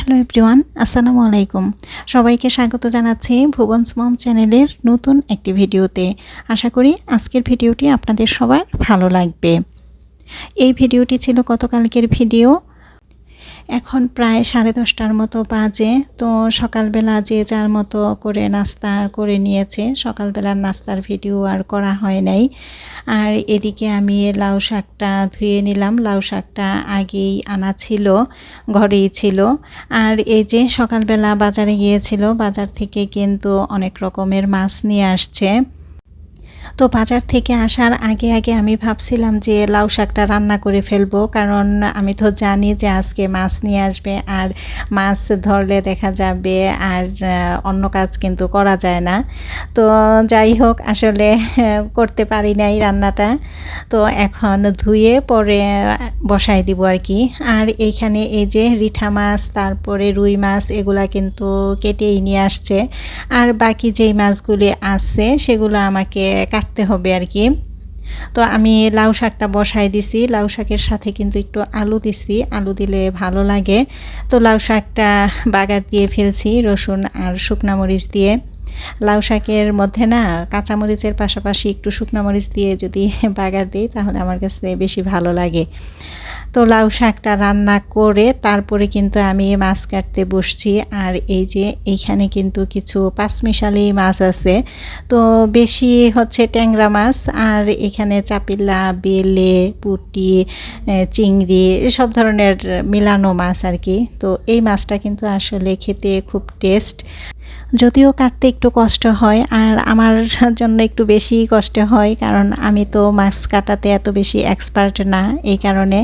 Hello everyone, আসসালামু আলাইকুম। সবাইকে স্বাগত জানাচ্ছি ভুবন মম চ্যানেলের নতুন একটি ভিডিওতে। আশা করি আজকের ভিডিওটি আপনাদের সবার ভালো লাগবে। এই ভিডিওটি ছিল গতকালকের ভিডিও। এখন প্রায় সাড়ে দশটার মতো বাজে, তো সকালবেলা যে যার মতো করে নাস্তা করে নিয়েছে, সকালবেলার নাস্তার ভিডিও আর করা হয় নাই। আর এদিকে আমি লাউ শাকটা ধুয়ে নিলাম, লাউ শাকটা আগেই আনা ছিল, ঘরেই ছিল। আর এই যে সকালবেলা বাজারে গিয়েছিল, বাজার থেকে কিন্তু অনেক রকমের মাছ নিয়ে আসছে। তো বাজার থেকে আসার আগে আগে আমি ভাবছিলাম যে লাউ শাকটা রান্না করে ফেলব। কারণ আমি তো জানি যে আজকে মাছ নিয়ে আসবে। আর মাছ ধরলে দেখা যাবে আর অন্য কাজ কিন্তু করা যায় না। তো যাই হোক, আসলে করতে পারি নাই রান্নাটা। তো এখন ধুয়ে পরে বসাই দিব আর কি। আর এইখানে এই যে রিঠা মাছ, তারপরে রুই মাছ, এগুলা কিন্তু কেটেই নিয়ে আসছে। আর বাকি যেই মাছগুলি আছে, সেগুলো আমাকে কাটতে হবে আর কি। তো আমি লাউ শাকটা বসাই দিছি। লাউ শাকের সাথে কিন্তু একটু আলু দিছি। আলু দিলে ভালো লাগে। তো লাউ শাকটা বাগার দিয়ে ফেলছি, রসুন আর শুকনা মরিচ দিয়ে। লাউ শাকের মধ্যে না কাঁচামরিচের পাশাপাশি একটু শুকনা মরিচ দিয়ে যদি বাগার দিই, তাহলে আমার কাছে বেশি ভালো লাগে। তো লাউ শাকটা রান্না করে তারপরে কিন্তু আমি মাছ কাটতে বসছি। আর এই যে এইখানে কিন্তু কিছু পাঁচমিশালি মাছ আছে। তো বেশি হচ্ছে ট্যাংরা মাছ আর এখানে চাপিল্লা বেলে, পুটি চিংড়ি সব ধরনের মিলানো মাছ আর কি। তো এই মাছটা কিন্তু আসলে খেতে খুব টেস্ট। যদিও কাটতে একটু কষ্ট হয় আর আমার জন্য একটু বেশি কষ্ট হয় কারণ আমি তো মাছ কাটাতে এত বেশি এক্সপার্ট না এই কারণে।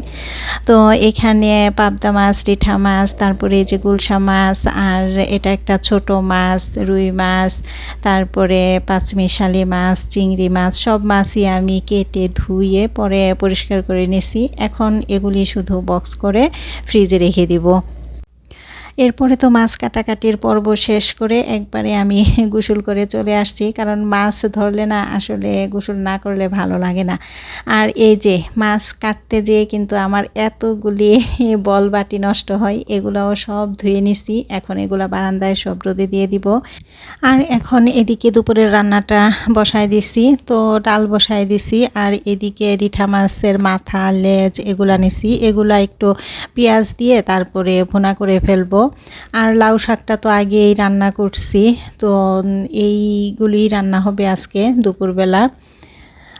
তো এখানে পাবদা মাছ রিঠা মাছ, তারপরে যে গুলশা মাছ আর এটা একটা ছোট মাছ, রুই মাছ, তারপরে পাঁচমিশালি মাছ, চিংড়ি মাছ, সব মাছই আমি কেটে ধুয়ে পরে পরিষ্কার করে নিছি। এখন এগুলি শুধু বক্স করে ফ্রিজে রেখে দিব। এরপরে তো মাছ কাটাকাটির পর্ব শেষ করে একবারে আমি গোসল করে চলে আসছি। কারণ মাছ ধরলে না আসলে গোসল না করলে ভালো লাগে না। আর এই যে মাছ কাটতে যেয়ে কিন্তু আমার এতগুলি বল বাটি নষ্ট হয়, এগুলাও সব ধুয়ে নিছি। এখন এগুলা বারান্দায় সব রোদে দিয়ে দিব। আর এখন এদিকে দুপুরের রান্নাটা বসায় দিছি। তো ডাল বসায় দিছি। আর এদিকে রিঠা মাছের মাথা, লেজ এগুলা নিছি। এগুলা একটু পেঁয়াজ দিয়ে তারপরে ভুনা করে ফেলব। আর লাউ শাকটা তো আগেই রান্না করছি, তো এইগুলি রান্না হবে আজকে দুপুরবেলা।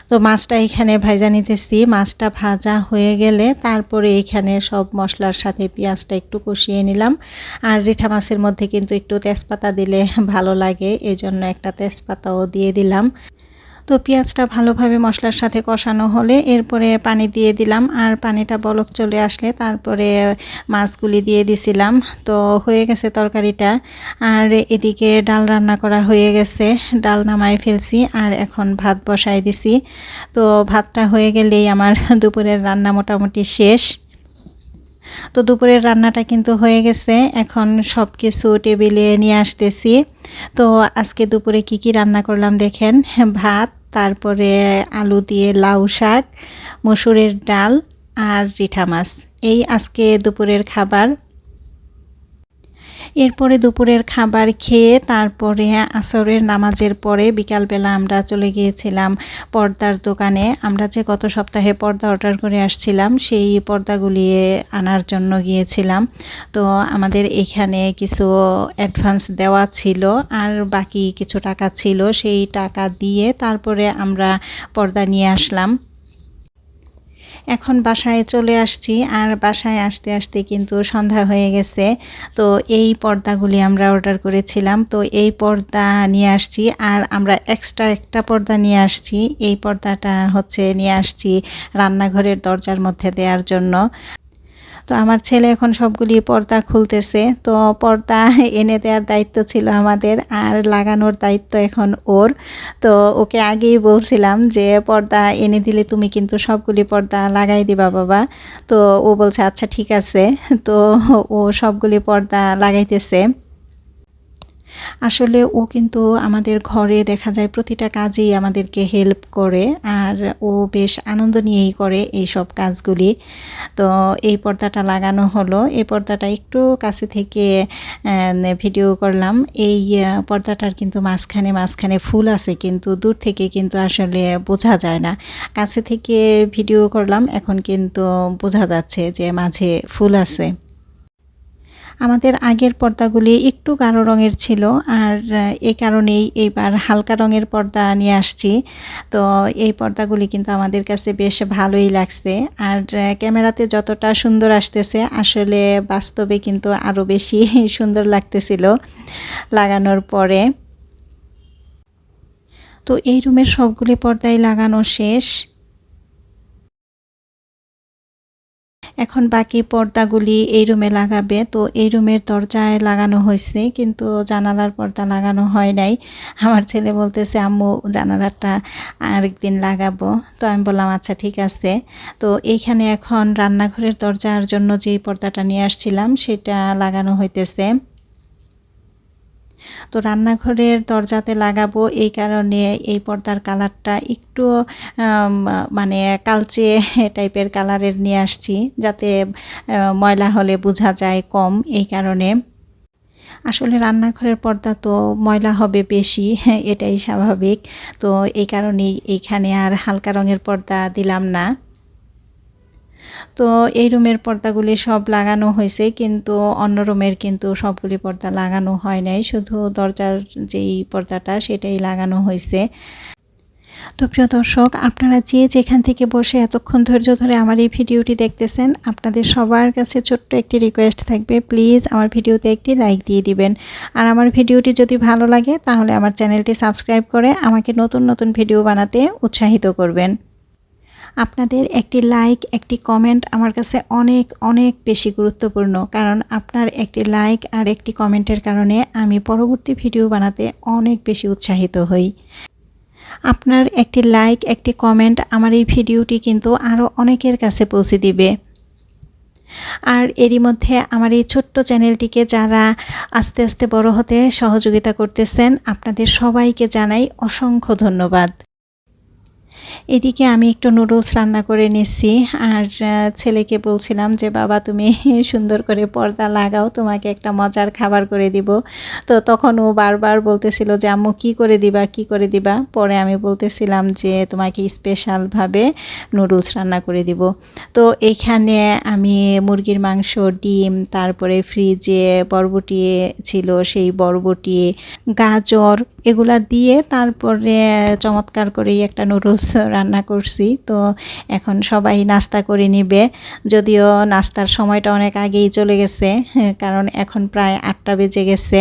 তো মাছটা এখানে ভাজা নিতেছি, মাছটা ভাজা হয়ে গেলে তারপরে এখানে সব মশলার সাথে পেঁয়াজটা একটু কষিয়ে নিলাম। আর রিঠা মাছের মধ্যে কিন্তু একটু তেজপাতা দিলে ভালো লাগে, এজন্য একটা তেজপাতাও দিয়ে দিলাম। তো পেঁয়াজটা ভালোভাবে মশলার সাথে কষানো হলে এরপরে পানি দিয়ে দিলাম আর পানিটা বলক চলে আসলে তারপরে মাছগুলি দিয়ে দিছিলাম। তো হয়ে গেছে তরকারিটা। আর এদিকে ডাল রান্না করা হয়ে গেছে। ডাল নামায় ফেলছি আর এখন ভাত বসাই দিছি। তো ভাতটা হয়ে গেলেই আমার দুপুরের রান্না মোটামুটি শেষ। তো দুপুরের রান্নাটা কিন্তু হয়ে গেছে। এখন সব কিছু টেবিলে নিয়ে আসতেছি। তো আজকে দুপুরে কি কি রান্না করলাম দেখেন। ভাত তারপরে আলু দিয়ে লাউ শাক মসুরের ডাল আর রিঠা মাছ। এই আজকে দুপুরের খাবার। এরপরে দুপুরের খাবার খেয়ে তারপরে আসরের নামাজের পরে বিকালবেলা আমরা চলে গিয়েছিলাম পর্দার দোকানে। আমরা যে গত সপ্তাহে পর্দা অর্ডার করে আসছিলাম, সেই পর্দাগুলি আনার জন্য গিয়েছিলাম। তো আমাদের এখানে কিছু অ্যাডভান্স দেওয়া ছিল আর বাকি কিছু টাকা ছিল, সেই টাকা দিয়ে তারপরে আমরা পর্দা নিয়ে আসলাম। এখন বাসায় চলে আসছি আর বাসায় আসতে আসতে কিন্তু সন্ধ্যা হয়ে গেছে। তো এই পর্দাগুলি আমরা অর্ডার করেছিলাম। তো এই পর্দা নিয়ে আসছি আর আমরা এক্সট্রা একটা পর্দা নিয়ে আসছি। এই পর্দাটা হচ্ছে নিয়ে আসছি রান্নাঘরের দরজার মধ্যে দেওয়ার জন্য। তো আমার ছেলে এখন সবগুলি পর্দা খুলতেছে। তো পর্দা এনে দেওয়ার দায়িত্ব ছিল আমাদের, আর লাগানোর দায়িত্ব এখন ওর। তো ওকে আগেই বলছিলাম যে, পর্দা এনে দিলে তুমি কিন্তু সবগুলি পর্দা লাগাই দিবা বাবা। তো ও বলছে আচ্ছা ঠিক আছে। তো ও সবগুলি পর্দা লাগাইতেছে। আসলে ও কিন্তু আমাদের ঘরে দেখা যায় প্রতিটা কাজেই আমাদেরকে হেল্প করে, আর ও বেশ আনন্দ নিয়েই করে এই সব কাজগুলি। তো এই পর্দাটা লাগানো হলো। এই পর্দাটা একটু কাছে থেকে ভিডিও করলাম। এই পর্দাটার কিন্তু মাঝখানে মাঝখানে ফুল আছে, কিন্তু দূর থেকে কিন্তু আসলে বোঝা যায় না। কাছে থেকে ভিডিও করলাম, এখন কিন্তু বোঝা যাচ্ছে যে মাঝে ফুল আছে। আমাদের আগের পর্দাগুলি একটু গাঢ় রঙের ছিল আর এই কারণেই এইবার হালকা রঙের পর্দা নিয়ে আসছি। তো এই পর্দাগুলি কিন্তু আমাদের কাছে বেশ ভালোই লাগছে। আর ক্যামেরাতে যতটা সুন্দর আসতেছে, আসলে বাস্তবে কিন্তু আরও বেশি সুন্দর লাগতেছিল লাগানোর পরে। তো এই রুমের সবগুলি পর্দায় লাগানো শেষ। এখন বাকি পর্দাগুলি এই রুমে লাগাবে। তো এই রুমের দরজায় লাগানো হয়েছে, কিন্তু জানালার পর্দা লাগানো হয় নাই। আমার ছেলে বলতেছে, আম্মু, জানালাটা আরেকদিন লাগাবো। তো আমি বললাম আচ্ছা ঠিক আছে। তো এইখানে এখন রান্নাঘরের দরজার জন্য যে পর্দাটা নিয়ে আসছিলাম, সেটা লাগানো হইতেছে। তো রান্নাঘরের দরজাতে লাগাবো এই কারণে এই পর্দার কালারটা একটু মানে কালচে টাইপের কালারের নিয়ে আসছি যাতে ময়লা হলে বোঝা যায় কম এই কারণে। আসলে রান্নাঘরের পর্দা তো ময়লা হবে বেশি, এটাই স্বাভাবিক। তো এই কারণেই এইখানে আর হালকা রঙের পর্দা দিলাম না। তো এই রুমের পর্দাগুলি সব লাগানো হয়েছে, কিন্তু অন্য রুমের কিন্তু সবগুলি পর্দা লাগানো হয় নাই। শুধু দরজার যেই পর্দাটা, সেটাই লাগানো হয়েছে। তো প্রিয় দর্শক, আপনারা যে যেখান থেকে বসে এতক্ষণ ধৈর্য ধরে আমার এই ভিডিওটি দেখতেছেন, আপনাদের সবার কাছে ছোট্ট একটি রিকোয়েস্ট থাকবে প্লিজ আমার ভিডিওতে একটি লাইক দিয়ে দিবেন। আর আমার ভিডিওটি যদি ভালো লাগে, তাহলে আমার চ্যানেলটি সাবস্ক্রাইব করে আমাকে নতুন নতুন ভিডিও বানাতে উৎসাহিত করবেন। আপনাদের একটি লাইক একটি কমেন্ট আমার কাছে অনেক অনেক বেশি গুরুত্বপূর্ণ। কারণ আপনার একটি লাইক আর একটি কমেন্টের কারণে আমি পরবর্তী ভিডিও বানাতে অনেক বেশি উৎসাহিত হই। আপনার একটি লাইক একটি কমেন্ট আমার এই ভিডিওটি কিন্তু আরও অনেকের কাছে পৌঁছে দিবে। আর এরই মধ্যে আমার এই ছোট্ট চ্যানেলটিকে যারা আস্তে আস্তে বড় হতে সহযোগিতা করতেছেন, আপনাদের সবাইকে জানাই অসংখ্য ধন্যবাদ। এদিকে আমি একটু নুডলস রান্না করে নিচ্ছি আর ছেলেকে বলছিলাম যে, বাবা, তুমি সুন্দর করে পর্দা লাগাও, তোমাকে একটা মজার খাবার করে দিব। তো তখন ও বারবার বলতেছিল যে, আম্মু, কী করে দিবা, কি করে দিবা? পরে আমি বলতেছিলাম যে, তোমাকে স্পেশালভাবে নুডলস রান্না করে দিব। তো এখানে আমি মুরগির মাংস, ডিম, তারপরে ফ্রিজে বরবটি ছিল, সেই বরবটি, গাজর এগুলা দিয়ে তারপরে চমৎকার করেই একটা নুডলস রান্না করছি। তো এখন সবাই নাস্তা করে নিবে। যদিও নাস্তার সময়টা অনেক আগেই চলে গেছে কারণ এখন প্রায় আটটা বেজে গেছে।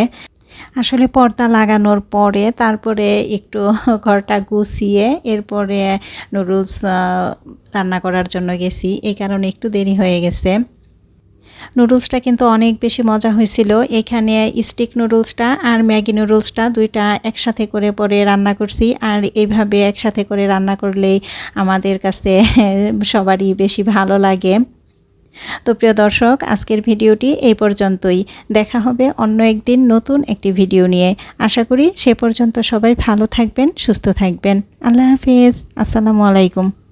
আসলে পর্দা লাগানোর পরে তারপরে একটু ঘরটা গুছিয়ে এরপরে নুডলস রান্না করার জন্য গেছি। এই কারণে একটু দেরি হয়ে গেছে। নুডলসটা কিন্তু অনেক বেশি মজা হয়েছিল। এখানে স্টিক নুডলসটা আর ম্যাগি নুডলসটা দুইটা একসাথে করে পরে রান্না করছি। আর এইভাবে একসাথে করে রান্না করলেই আমাদের কাছে সবারই বেশি ভালো লাগে। তো প্রিয় দর্শক, আজকের ভিডিওটি এই পর্যন্তই। দেখা হবে অন্য একদিন নতুন একটি ভিডিও নিয়ে। আশা করি সে পর্যন্ত সবাই ভালো থাকবেন, সুস্থ থাকবেন। আল্লাহ হাফিজ। আসসালামু আলাইকুম।